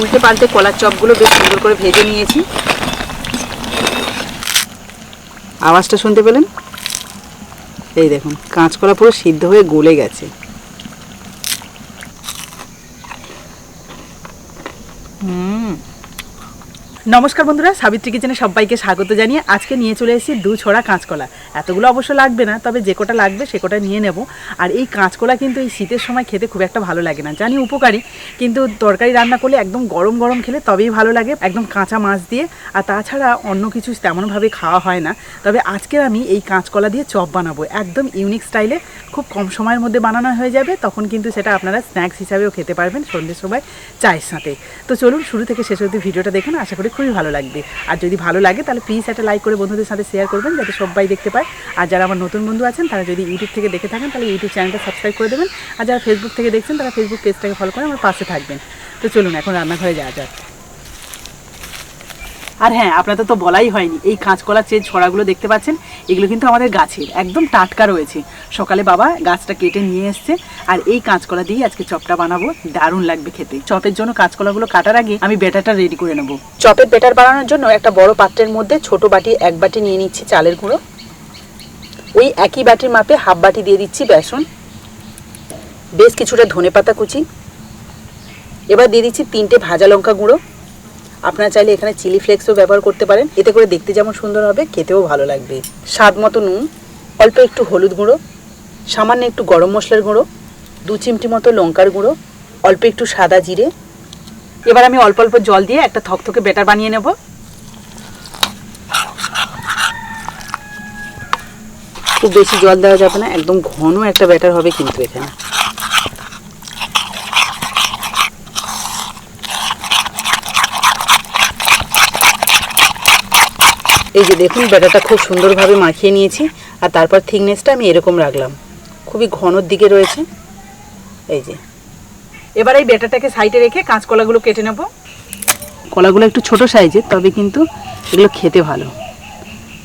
উল্টে পাল্টে কলার চপগুলো বেশ সুন্দর করে ভেজে নিয়েছি। আওয়াজটা শুনতে পেলেন? এই দেখুন, কাঁচকলা পুরো সিদ্ধ হয়ে গলে গেছে। নমস্কার বন্ধুরা, সাবিত্রী কিচেনে সবাইকে স্বাগত জানিয়ে আজকে নিয়ে চলে এসেছি দু ছড়া কাঁচকলা। এতগুলো অবশ্য লাগবে না, তবে যে কটা লাগবে সে কটা নিয়ে নেব। আর এই কাঁচকলা কিন্তু এই শীতের সময় খেতে খুব একটা ভালো লাগে না। জানি উপকারী, কিন্তু তরকারি রান্না করলে একদম গরম গরম খেলে তবেই ভালো লাগে, একদম কাঁচা মাছ দিয়ে। আর তাছাড়া অন্য কিছু তেমনভাবে খাওয়া হয় না। তবে আজকে আমি এই কাঁচকলা দিয়ে চপ বানাবো। একদম ইউনিক স্টাইলে খুব কম সময়ের মধ্যে বানানো হয়ে যাবে। তখন কিন্তু সেটা আপনারা স্ন্যাক্স হিসাবেও খেতে পারবেন সন্ধ্যের সময় চায়ের সাথে। তো চলুন শুরু থেকে শেষ অবধি ভিডিওটা দেখুন। আশা করি খুবই ভালো লাগবে। আর যদি ভালো লাগে, তাহলে প্লিজ একটা লাইক করে বন্ধুদের সাথে শেয়ার করবেন, যাতে সবাই দেখতে পায়। আর যারা আমার নতুন বন্ধু আছেন, তারা যদি ইউটিউব থেকে দেখে থাকেন, তাহলে ইউটিউব চ্যানেলটা সাবস্ক্রাইব করে দেবেন। আর যারা ফেসবুক থেকে দেখছেন, তারা ফেসবুক পেজটাকে ফলো করে আমার পাশে থাকবেন। তো চলুন, এখন রান্নাঘরে যাওয়া যাক। আর হ্যাঁ আপনাদের তো বলাই হয়নি। এই কাঁচকলার যে ছড়াগুলো দেখতে পাচ্ছেন, এগুলো কিন্তু আমাদের গাছের, একদম টাটকা রয়েছে। সকালে বাবা গাছটা কেটে নিয়ে এসছে, আর এই কাঁচকলা দিয়ে আজকে চপটা বানাবো। দারুণ লাগবে খেতে। চপের জন্য কাঁচকলাগুলো কাটার আগে আমি বেটারটা রেডি করে নেব। চপের বেটার বানানোর জন্য একটা বড় পাত্রের মধ্যে ছোট বাটি, এক বাটি নিয়ে নিচ্ছি চালের গুঁড়ো। ওই একই বাটির মাপে হাফ বাটি দিয়ে দিচ্ছি বেসন। বেশ কিছুটা ধনেপাতা কুচি। এবার দিয়ে দিচ্ছি তিনটে ভাজা লঙ্কা গুঁড়ো। আপনারা চাইলে এখানে চিলি ফ্লেক্সও ব্যবহার করতে পারেন। এতে করে দেখতে যেমন সুন্দর হবে, খেতেও ভালো লাগবে। স্বাদ মতো নুন, অল্প একটু হলুদ গুঁড়ো, সামান্য একটু গরম মশলার গুঁড়ো, দু চিমটি মতো লঙ্কার গুঁড়ো, অল্প একটু সাদা জিরে। এবার আমি অল্প অল্প জল দিয়ে একটা থকথকে বেটার বানিয়ে নেব। খুব বেশি জল দেওয়া যাবে না, একদম ঘন একটা ব্যাটার হবে কিন্তু এখানে। এই যে দেখুন ব্যাটারটা খুব সুন্দরভাবে মাখিয়ে নিয়েছি, আর তারপর থিকনেসটা আমি এরকম রাখলাম। খুবই ঘনর দিকে রয়েছে। এই যে। এবার এই ব্যাটারটাকে সাইডে রেখে কাঁচকলাগুলো কেটে নেব। কলাগুলো একটু ছোট সাইজের, তবে কিন্তু এগুলো খেতে ভালো।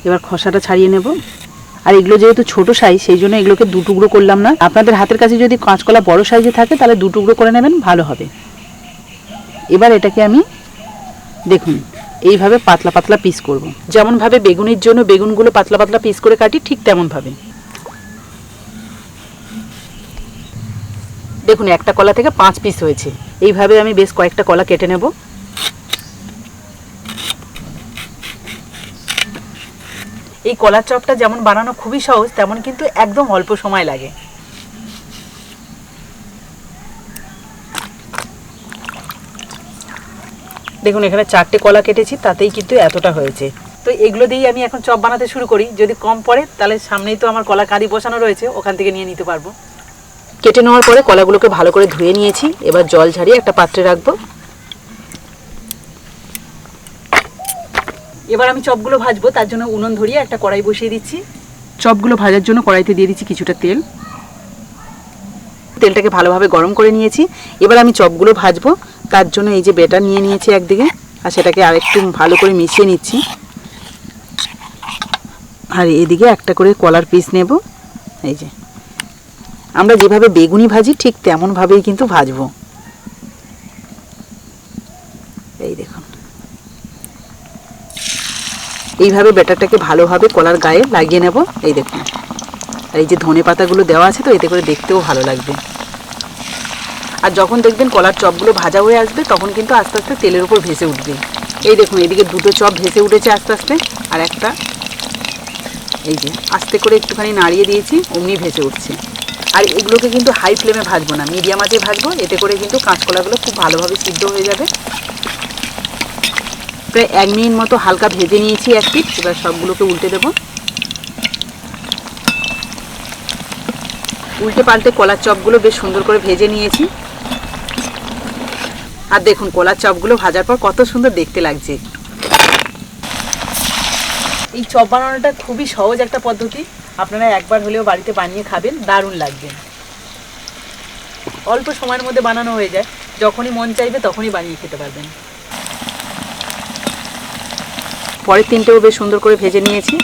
এবার খসাটা ছাড়িয়ে নেব। আর এগুলো যেহেতু ছোট সাইজ সেই জন্য এগুলোকে দু টুকরো করলাম না। আপনাদের হাতের কাছে যদি কাঁচকলা বড় সাইজে থাকে, তাহলে দু টুকরো করে নেবেন, ভালো হবে। এবার এটাকে আমি, দেখুন এইভাবে পাতলা পাতলা পিস করব। যেমনভাবে বেগুনের জন্য বেগুনগুলো পাতলা পাতলা পিস করে কাটি, ঠিক তেমনভাবে দেখুন, একটা কলা থেকে পাঁচ পিস হয়েছে। এইভাবে আমি বেশ কয়েকটা কলা কেটে নেব। এই কলার চপটা যেমন বানানো খুবই সহজ, তেমন কিন্তু একদম অল্প সময় লাগে। দেখুন, এখানে চারটে কলা কেটেছি, তাতেই কিন্তু এতটা হয়েছে। তো এগুলো দিয়েই আমি এখন চপ বানাতে শুরু করি। যদি কম পড়ে, তাহলে সামনেই তো আমার কলা কাঁদি বসানো রয়েছে, ওখান থেকে নিয়ে নিতে পারব। কেটে নেওয়ার পরে কলাগুলোকে ভালো করে ধুয়ে নিয়েছি। এবার জল ঝারিয়ে একটা পাত্রে রাখব। এবার আমি চপগুলো ভাজবো, তার জন্য উনুন ধরিয়ে একটা কড়াই বসিয়ে দিচ্ছি। চপগুলো ভাজার জন্য কড়াইতে দিয়ে দিচ্ছি কিছুটা তেল। তেলটাকে ভালোভাবে গরম করে নিয়েছি। এবার আমি চপগুলো ভাজবো। তার জন্য এই যে বেটার নিয়ে নিয়েছি একদিকে, আর সেটাকে আরেকটু ভালো করে মিশিয়ে নিচ্ছি। আর এদিকে একটা করে কলার পিস নেব। এই যে। আমরা যেভাবে বেগুনি ভাজি, ঠিক তেমনভাবেই কিন্তু ভাজবো। এই দেখুন। এইভাবে ব্যাটারটাকে ভালোভাবে কলার গায়ে লাগিয়ে নেব। এই দেখুন। আর এই যে ধনে পাতাগুলো দেওয়া আছে তো, এতে করে দেখতেও ভালো লাগবে। আর যখন দেখবেন কলার চপগুলো ভাজা হয়ে আসবে, তখন কিন্তু আস্তে আস্তে তেলের উপর ভেসে উঠবে। এই দেখুন, এদিকে দুটো চপ ভেসে উঠেছে আস্তে আস্তে, আর একটা এই যে, আস্তে করে একটুখানি নাড়িয়ে দিয়েছি, অমনি ভেসে উঠছে। আর এগুলোকে কিন্তু হাই ফ্লেমে ভাজবো না মিডিয়াম আঁচে ভাজবো, এতে করে কিন্তু কাঁচকলাগুলো খুব ভালোভাবে সিদ্ধ হয়ে যাবে। প্রায় এক মিনিট মতো হালকা ভেজে নিয়েছি এক পিঠ, এবার সবগুলোকে উল্টে দেবো। উল্টে পাল্টে কলার চপগুলো বেশ সুন্দর করে ভেজে নিয়েছি। আর দেখুন, কলার চপগুলো ভাজার পর কত সুন্দর দেখতে লাগছে। এই চপ বানানোটা খুবই সহজ একটা পদ্ধতি। আপনারা একবার হলেও বাড়িতে বানিয়ে খাবেন, দারুণ লাগবে। অল্প সময়ের মধ্যে বানানো হয়ে যায়। যখনই মন চাইবে তখনই বানিয়ে খেতে পারবেন। পরের তিনটেও বেশ সুন্দর করে ভেজে নিয়েছি।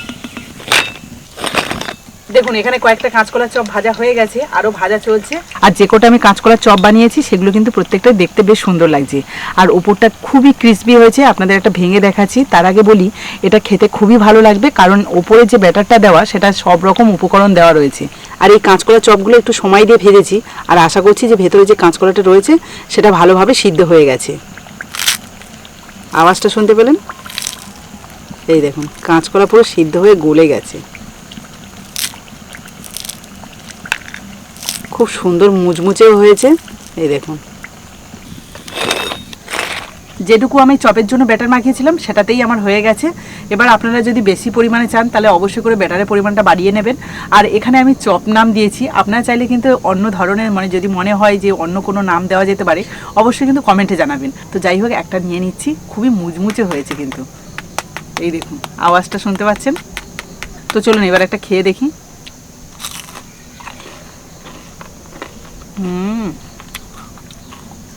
দেখুন, এখানে কয়েকটা কাঁচকলার চপ ভাজা হয়ে গেছে আরও ভাজা চলছে। আর যে কটা আমি কাঁচকলার চপ বানিয়েছি, সেগুলো কিন্তু প্রত্যেকটা দেখতে বেশ সুন্দর লাগছে। আর ওপরটা খুবই ক্রিসপি হয়েছে, আপনাদের একটা ভেঙে দেখাচ্ছি। তার আগে বলি, এটা খেতে খুবই ভালো লাগবে, কারণ ওপরে যে ব্যাটারটা দেওয়া, সেটা সব রকম উপকরণ দেওয়া রয়েছে। আর এই কাঁচকলার চপগুলো একটু সময় দিয়ে ভেজেছি, আর আশা করছি যে ভেতরে যে কাঁচকলাটা রয়েছে, সেটা ভালোভাবে সিদ্ধ হয়ে গেছে। আওয়াজটা শুনতে পেলেন? এই দেখুন, কাঁচকলা পুরো সিদ্ধ হয়ে গলে গেছে। খুব সুন্দর মুচমুচেও হয়েছে। এই দেখুন। যেটুকু আমি চপের জন্য ব্যাটার মাখিয়েছিলাম, সেটাতেই আমার হয়ে গেছে। এবার আপনারা যদি বেশি পরিমাণে চান, তাহলে অবশ্যই করে ব্যাটারের পরিমাণটা বাড়িয়ে নেবেন। আর এখানে আমি চপ নাম দিয়েছি। আপনারা চাইলে কিন্তু অন্য ধরনের মানে যদি মনে হয় যে অন্য কোনো নাম দেওয়া যেতে পারে, অবশ্যই কিন্তু কমেন্টে জানাবেন। তো যাই হোক, একটা নিয়ে নিচ্ছি। খুবই মুচমুচে হয়েছে কিন্তু। এই দেখুন, আওয়াজটা শুনতে পাচ্ছেন? তো চলুন, এবার একটা খেয়ে দেখি।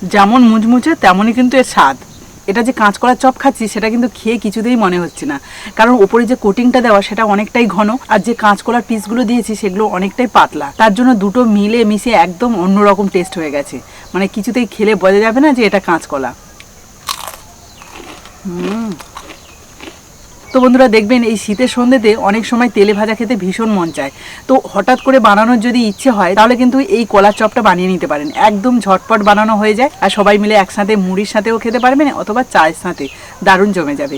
যেমন মুচমুচে, তেমনই কিন্তু এর স্বাদ। এটা যে কাঁচকলার চপ খাচ্ছি, সেটা কিন্তু খেয়ে কিছুতেই মনে হচ্ছে না। কারণ ওপরে যে কোটিংটা দেওয়া, সেটা অনেকটাই ঘন। আর যে কাঁচকলার পিসগুলো দিয়েছি, সেগুলো অনেকটাই পাতলা। তার জন্য দুটো মিলে মিশে একদম অন্যরকম টেস্ট হয়ে গেছে। মানে কিছুতেই খেলে বোঝা যাবে না যে এটা কাঁচকলা। হুম। তো বন্ধুরা দেখবেন, এই শীতের সন্ধ্যেতে অনেক সময় তেলে ভাজা খেতে ভীষণ মন চায়। তো হঠাৎ করে বানানোর যদি ইচ্ছে হয়, তাহলে কিন্তু এই কলার চপটা বানিয়ে নিতে পারেন। একদম ঝটপট বানানো হয়ে যায় আর সবাই মিলে একসাথে মুড়ির সাথেও খেতে পারবেন অথবা চায়ের সাথে। দারুণ জমে যাবে।